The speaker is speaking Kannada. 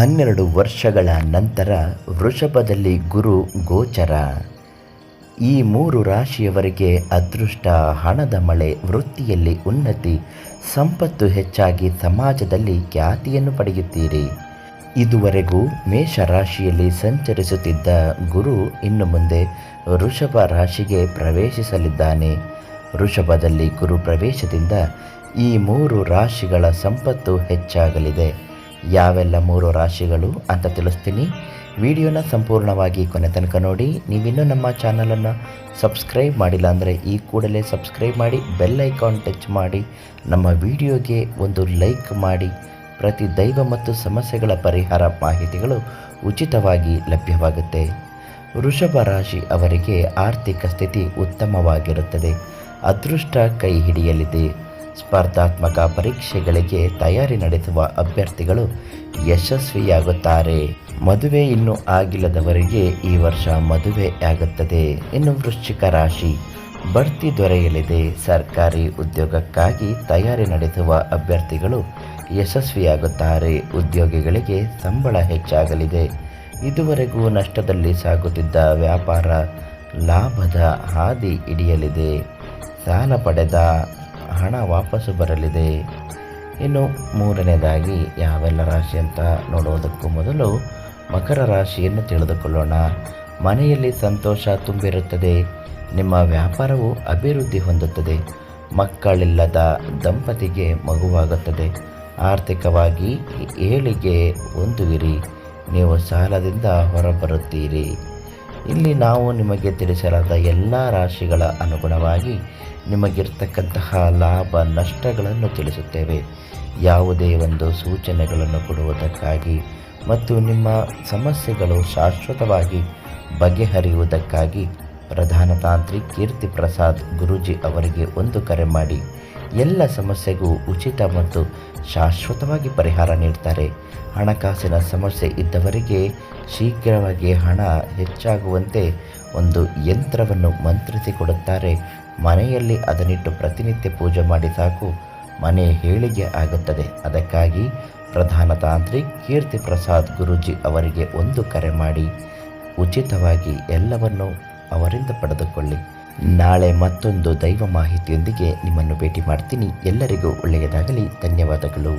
ಹನ್ನೆರಡು ವರ್ಷಗಳ ನಂತರ ವೃಷಭದಲ್ಲಿ ಗುರು ಗೋಚರ. ಈ ಮೂರು ರಾಶಿಯವರಿಗೆ ಅದೃಷ್ಟ, ಹಣದ ಮಳೆ, ವೃತ್ತಿಯಲ್ಲಿ ಉನ್ನತಿ, ಸಂಪತ್ತು ಹೆಚ್ಚಾಗಿ ಸಮಾಜದಲ್ಲಿ ಖ್ಯಾತಿಯನ್ನು ಪಡೆಯುತ್ತೀರಿ. ಇದುವರೆಗೂ ಮೇಷ ರಾಶಿಯಲ್ಲಿ ಸಂಚರಿಸುತ್ತಿದ್ದ ಗುರು ಇನ್ನು ಮುಂದೆ ವೃಷಭ ರಾಶಿಗೆ ಪ್ರವೇಶಿಸಲಿದ್ದಾನೆ. ವೃಷಭದಲ್ಲಿ ಗುರು ಪ್ರವೇಶದಿಂದ ಈ ಮೂರು ರಾಶಿಗಳ ಸಂಪತ್ತು ಹೆಚ್ಚಾಗಲಿದೆ. ಯಾವೆಲ್ಲ ಮೂರು ರಾಶಿಗಳು ಅಂತ ತಿಳಿಸ್ತೀನಿ. ವಿಡಿಯೋನ ಸಂಪೂರ್ಣವಾಗಿ ಕೊನೆ ತನಕ ನೋಡಿ. ನೀವಿನ್ನೂ ನಮ್ಮ ಚಾನಲನ್ನು ಸಬ್ಸ್ಕ್ರೈಬ್ ಮಾಡಿಲ್ಲ ಅಂದರೆ ಈ ಕೂಡಲೇ ಸಬ್ಸ್ಕ್ರೈಬ್ ಮಾಡಿ, ಬೆಲ್ ಐಕಾನ್ ಟಚ್ ಮಾಡಿ, ನಮ್ಮ ವಿಡಿಯೋಗೆ ಒಂದು ಲೈಕ್ ಮಾಡಿ. ಪ್ರತಿ ದೈವ ಮತ್ತು ಸಮಸ್ಯೆಗಳ ಪರಿಹಾರ ಮಾಹಿತಿಗಳು ಉಚಿತವಾಗಿ ಲಭ್ಯವಾಗುತ್ತೆ. ವೃಷಭ ರಾಶಿ ಅವರಿಗೆ ಆರ್ಥಿಕ ಸ್ಥಿತಿ ಉತ್ತಮವಾಗಿರುತ್ತದೆ. ಅದೃಷ್ಟ ಕೈ ಹಿಡಿಯಲಿದೆ. ಸ್ಪರ್ಧಾತ್ಮಕ ಪರೀಕ್ಷೆಗಳಿಗೆ ತಯಾರಿ ನಡೆಸುವ ಅಭ್ಯರ್ಥಿಗಳು ಯಶಸ್ವಿಯಾಗುತ್ತಾರೆ. ಮದುವೆ ಇನ್ನೂ ಆಗಿಲ್ಲದವರಿಗೆ ಈ ವರ್ಷ ಮದುವೆ ಆಗುತ್ತದೆ ಇನ್ನು ವೃಶ್ಚಿಕ ರಾಶಿ. ಬಡ್ತಿ ದೊರೆಯಲಿದೆ. ಸರ್ಕಾರಿ ಉದ್ಯೋಗಕ್ಕಾಗಿ ತಯಾರಿ ನಡೆಸುವ ಅಭ್ಯರ್ಥಿಗಳು ಯಶಸ್ವಿಯಾಗುತ್ತಾರೆ. ಉದ್ಯೋಗಿಗಳಿಗೆ ಸಂಬಳ ಹೆಚ್ಚಾಗಲಿದೆ. ಇದುವರೆಗೂ ನಷ್ಟದಲ್ಲಿ ಸಾಗುತ್ತಿದ್ದ ವ್ಯಾಪಾರ ಲಾಭದ ಹಾದಿ ಹಿಡಿಯಲಿದೆ. ಸಾಲ ಪಡೆದ ಹಣ ವಾಪಸ್ಸು ಬರಲಿದೆ. ಇನ್ನು ಮೂರನೇದಾಗಿ ಯಾವೆಲ್ಲ ರಾಶಿ ಅಂತ ನೋಡೋದಕ್ಕೂ ಮೊದಲು ಮಕರ ರಾಶಿಯನ್ನು ತಿಳಿದುಕೊಳ್ಳೋಣ. ಮನೆಯಲ್ಲಿ ಸಂತೋಷ ತುಂಬಿರುತ್ತದೆ. ನಿಮ್ಮ ವ್ಯಾಪಾರವು ಅಭಿವೃದ್ಧಿ ಹೊಂದುತ್ತದೆ. ಮಕ್ಕಳಿಲ್ಲದ ದಂಪತಿಗೆ ಮಗುವಾಗುತ್ತದೆ. ಆರ್ಥಿಕವಾಗಿ ಏಳಿಗೆ ಹೊಂದುವಿರಿ. ನೀವು ಸಾಲದಿಂದ ಹೊರಬರುತ್ತೀರಿ. ಇಲ್ಲಿ ನಾವು ನಿಮಗೆ ತಿಳಿಸಲಾದ ಎಲ್ಲ ರಾಶಿಗಳ ಅನುಗುಣವಾಗಿ ನಿಮಗಿರ್ತಕ್ಕಂತಹ ಲಾಭ ನಷ್ಟಗಳನ್ನು ತಿಳಿಸುತ್ತೇವೆ. ಯಾವುದೇ ಒಂದು ಸೂಚನೆಗಳನ್ನು ಕೊಡುವುದಕ್ಕಾಗಿ ಮತ್ತು ನಿಮ್ಮ ಸಮಸ್ಯೆಗಳು ಶಾಶ್ವತವಾಗಿ ಬಗೆಹರಿಯುವುದಕ್ಕಾಗಿ ಪ್ರಧಾನ ತಾಂತ್ರಿಕ್ ಕೀರ್ತಿ ಪ್ರಸಾದ್ ಗುರೂಜಿ ಅವರಿಗೆ ಒಂದು ಕರೆ ಮಾಡಿ, ಎಲ್ಲ ಸಮಸ್ಯೆಗೂ ಉಚಿತ ಮತ್ತು ಶಾಶ್ವತವಾಗಿ ಪರಿಹಾರ ನೀಡ್ತಾರೆ. ಹಣಕಾಸಿನ ಸಮಸ್ಯೆ ಇದ್ದವರಿಗೆ ಶೀಘ್ರವಾಗಿ ಹಣ ಹೆಚ್ಚಾಗುವಂತೆ ಒಂದು ಯಂತ್ರವನ್ನು ಮಂತ್ರಿಸಿಕೊಡುತ್ತಾರೆ ಮನೆಯಲ್ಲಿ ಅದನ್ನಿಟ್ಟು ಪ್ರತಿನಿತ್ಯ ಪೂಜೆ ಮಾಡಿ ಸಾಕು, ಮನೆ ಹೇಳಿಗೆ ಆಗುತ್ತದೆ. ಅದಕ್ಕಾಗಿ ಪ್ರಧಾನ ತಾಂತ್ರಿಕ್ ಕೀರ್ತಿ ಪ್ರಸಾದ್ ಗುರೂಜಿ ಅವರಿಗೆ ಒಂದು ಕರೆ ಮಾಡಿ, ಉಚಿತವಾಗಿ ಎಲ್ಲವನ್ನು ಅವರಿಂದ ಪಡೆದುಕೊಳ್ಳಿ. ನಾಳೆ ಮತ್ತೊಂದು ದೈವ ಮಾಹಿತಿಯೊಂದಿಗೆ ನಿಮ್ಮನ್ನು ಭೇಟಿ ಮಾಡ್ತೀನಿ. ಎಲ್ಲರಿಗೂ ಒಳ್ಳೆಯದಾಗಲಿ. ಧನ್ಯವಾದಗಳು.